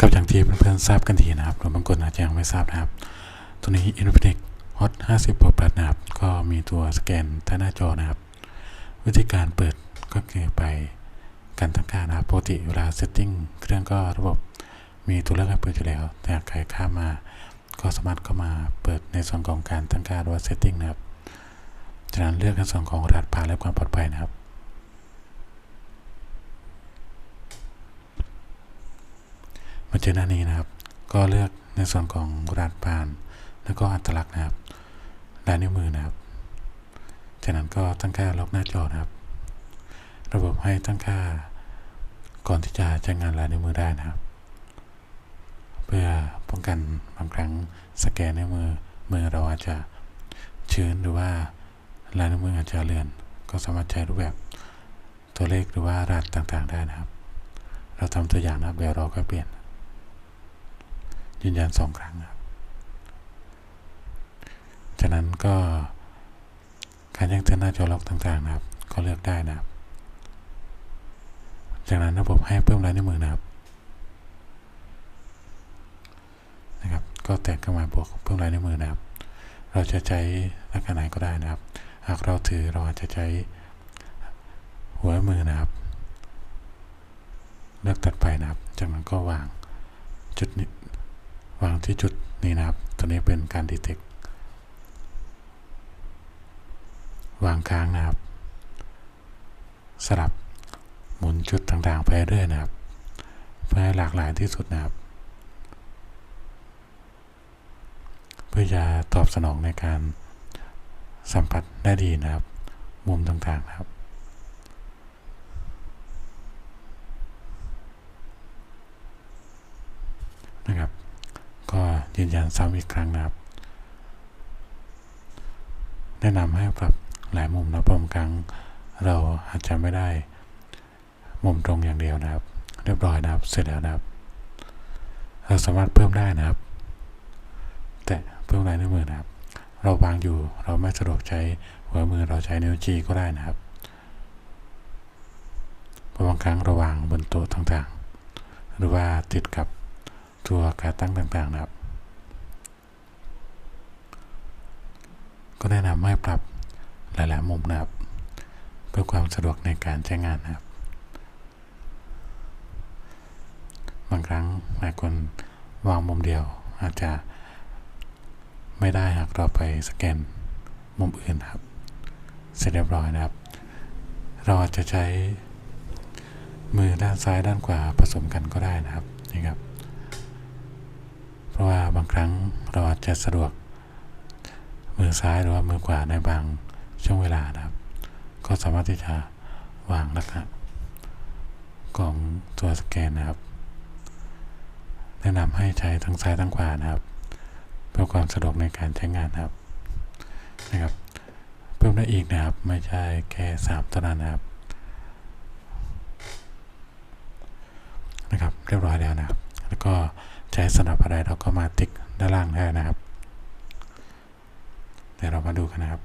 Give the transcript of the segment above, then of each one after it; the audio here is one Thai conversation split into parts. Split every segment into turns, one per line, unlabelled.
กับอย่างที่เพื่อนๆทราบกันดีนะครับหรือบางคนอาจจะยังไม่ทราบนะครับ ตัวนี้ Infinix Hot 50 Pro Plus นะครับ ก็มีตัวสแกนใต้หน้าจอนะครับ วิธีการเปิดก็คือไปการตั้งค่านะครับปกติเวลาเซตติ้งเครื่องก็ระบบมีตัวเลือกให้เปิดอยู่แล้ว แต่ใครข้ามมาก็สามารถเข้ามาเปิดในส่วนของการตั้งค่าหรือว่าเซตติ้งนะครับ จากนั้นเลือกในส่วนของรหัสผ่านและความปลอดภัยนะครับ มา เจอหน้านี้นะครับ ก็เลือกในส่วนของรหัสผ่าน แล้วก็อัตลักษณ์นะครับลายนิ้วมือนะครับ จากนั้นก็ตั้งค่าล็อกหน้าจอนะครับ ระบบให้ตั้งค่า ก่อนที่จะใช้งานลายนิ้วมือได้นะครับ เพื่อป้องกันบางครั้งสแกนนิ้วมือมือเราอาจจะชื้นหรือว่าลายนิ้วมืออาจจะเลือน ก็สามารถใช้รูปแบบตัวเลขหรือว่ารหัสต่างๆ ได้นะครับ เราทำตัวอย่างนะครับเดี๋ยวเราก็เปลี่ยน ยืนยันสองครั้งครับจากนั้นก็การแจ้งเตือนหน้าจอล็อกต่างๆนะครับ ก็เลือกได้นะครับ จากนั้นระบบให้เพิ่มลายนิ้วมือนะครับนะครับ ก็แตกขึ้นมาบวกเพิ่มลายนิ้วมือนะครับ เราจะใช้ลักษณะไหนก็ได้นะครับ หากเราถือเราอาจจะใช้หัวมือนะครับ เลือกตัดไปนะครับ จากนั้นก็วางจุดนี้ วางที่จุดนี้นะครับ ตัวนี้เป็นการดีเทควางค้างนะครับ สลับหมุนจุดต่างๆไปเรื่อยนะครับ เพื่อให้หลากหลายที่สุดนะครับ เพื่อจะตอบสนองในการสัมผัสได้ดีนะครับ มุมต่างๆนะครับนะครับ ยืนยันซ้ำอีกครั้งนะครับ แนะนำให้ปรับหลายมุมนะพราะบางครั้งเราอาจจะไม่ได้ มุมตรงอย่างเดียวนะครับ เรียบร้อยนะครับ เสร็จแล้วนะครับ เราสามารถเพิ่มได้นะครับ แต่เพิ่มลายนิ้วมือนะครับ เราวางอยู่เราไม่สะดวกใช้หัวมือเราใช้นิ้วจีก็ได้นะครับพบางครั้งเราวางบนโต๊ะต่างๆ หรือว่าติดกับตัวการตั้งต่างๆนะครับ ก็แนะนำให้ปรับหลายๆมุมนะครับ เพื่อความสะดวกในการใช้งานนะครับ บางครั้งหลายคนวางมุมเดียวอาจจะไม่ได้หากเราไปสแกนมุมอื่นครับ เสร็จเรียบร้อยนะครับ เราอาจจะใช้มือด้านซ้ายด้านขวาผสมกันก็ได้นะครับนี่ครับ เพราะว่าบางครั้งเราอาจจะสะดวก มือซ้ายหรือว่ามือขวาในบางช่วงเวลานะครับ ก็สามารถที่จะวางลักษณะของตัวสแกนนะครับ แนะนำให้ใช้ทั้งซ้ายทั้งขวานะครับ เพื่อความสะดวกในการใช้งานนะครับนะครับ เพิ่มได้อีกนะครับ ไม่ใช่แค่สามเท่านั้นนะครับนะครับ เรียบร้อยแล้วนะครับ แล้วก็ใช้สำหรับอะไรเราก็มาติ๊กด้านล่างได้นะครับ เดี๋ยวเรามาดูกันนะครับ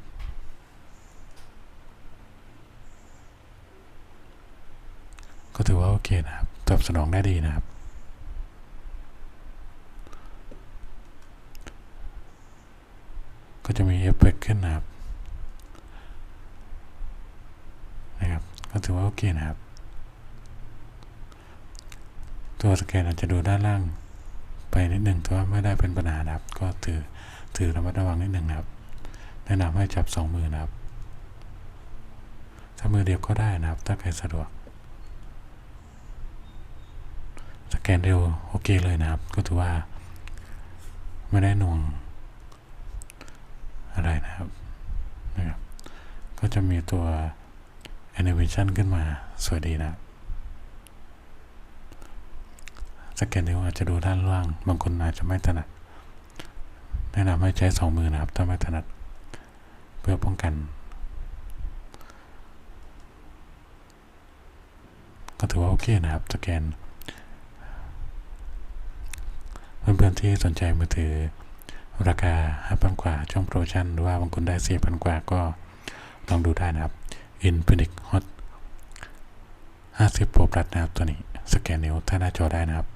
ก็ถือว่าโอเคนะครับ ตอบสนองได้ดีนะครับ ก็จะมีเอฟเฟกต์ขึ้นนะครับ นะครับ ก็ถือว่าโอเคนะครับ ตัวสแกนอาจจะดูด้านล่างไปนิดหนึ่งแต่ว่าไม่ได้เป็นปัญหานะครับ ก็ถือถือระมัดระวังนิดหนึ่งนะครับ แนะนำให้จับสองมือนะครับถ้ามือเดียวก็ได้นะครับ ถ้าใครสะดวก สแกนเร็วโอเคเลยนะครับ ก็ถือว่า ไม่ได้หน่วง อะไรนะครับนะครับ ก็จะมีตัว animation ขึ้นมาสวยดีนะสแกนนิ้วอาจจะดูด้านล่าง บางคนอาจจะไม่ถนัด แนะนำให้ใช้สองมือนะครับ ถ้าไม่ถนัด เพื่อป้องกัน ก็ถือว่าโอเคนะครับสแกนเพื่อนๆที่สนใจมือถือราคา5,000กว่า ช่วงโปรโมชั่น หรือว่าบางคนได้4,000กว่าก็ลองดูได้นะครับ Infinix Hot 50 Pro Plus นะครับตัวนี้ สแกนนิ้วถ้าหน้าจอได้นะครับ